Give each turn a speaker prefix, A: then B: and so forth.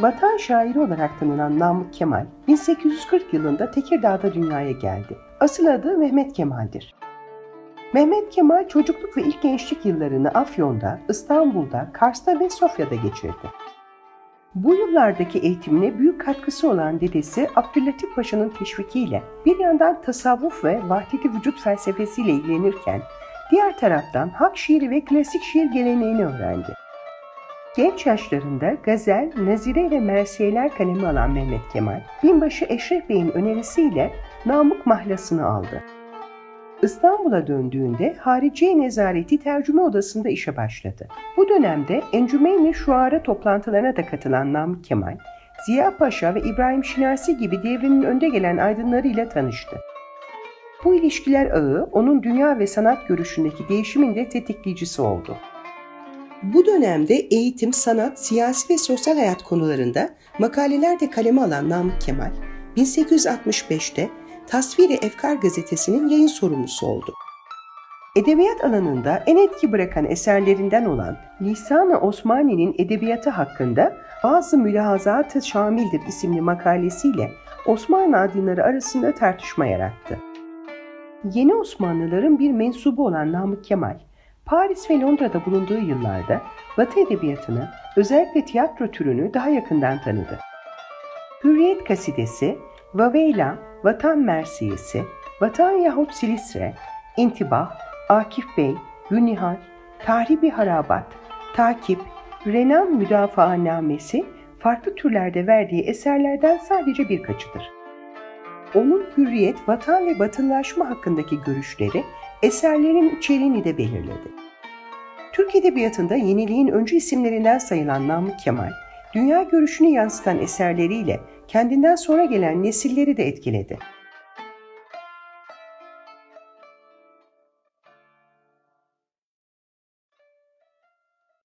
A: Vatan şairi olarak tanınan Namık Kemal, 1840 yılında Tekirdağ'da dünyaya geldi. Asıl adı Mehmet Kemal'dir. Mehmet Kemal çocukluk ve ilk gençlik yıllarını Afyon'da, İstanbul'da, Kars'ta ve Sofya'da geçirdi. Bu yıllardaki eğitimine büyük katkısı olan dedesi Abdüllatif Paşa'nın teşvikiyle bir yandan tasavvuf ve vahdeti vücut felsefesiyle ilgilenirken diğer taraftan halk şiiri ve klasik şiir geleneğini öğrendi. Genç yaşlarında gazel, nazire ve mersiyeler kalemi alan Mehmet Kemal, binbaşı Eşref Bey'in önerisiyle Namık mahlasını aldı. İstanbul'a döndüğünde Hariciye Nezareti Tercüme Odası'nda işe başladı. Bu dönemde Encümeyni Şuara toplantılarına da katılan Namık Kemal, Ziya Paşa ve İbrahim Şinasi gibi devrinin önde gelen aydınlarıyla tanıştı. Bu ilişkiler ağı onun dünya ve sanat görüşündeki değişimin de tetikleyicisi oldu. Bu dönemde eğitim, sanat, siyasi ve sosyal hayat konularında makaleler de kaleme alan Namık Kemal, 1865'te Tasviri Efkar gazetesinin yayın sorumlusu oldu. Edebiyat alanında en etki bırakan eserlerinden olan Lisan-ı Osmani'nin edebiyatı hakkında bazı mülahazat-ı şamildir isimli makalesiyle Osmanlı aydınları arasında tartışma yarattı. Yeni Osmanlıların bir mensubu olan Namık Kemal, Paris ve Londra'da bulunduğu yıllarda Batı edebiyatını, özellikle tiyatro türünü daha yakından tanıdı. Hürriyet Kasidesi, Vaveyla, Vatan Mersiyesi, Vatan yahut Silistre, İntibah, Akif Bey, Gülnihal, Tahribi Harabat, Takip, Renan Müdafaanamesi farklı türlerde verdiği eserlerden sadece birkaçıdır. Onun hürriyet, vatan ve batılılaşma hakkındaki görüşleri eserlerin içeriğini de belirledi. Türk Edebiyatı'nda yeniliğin öncü isimlerinden sayılan Namık Kemal, dünya görüşünü yansıtan eserleriyle kendinden sonra gelen nesilleri de etkiledi.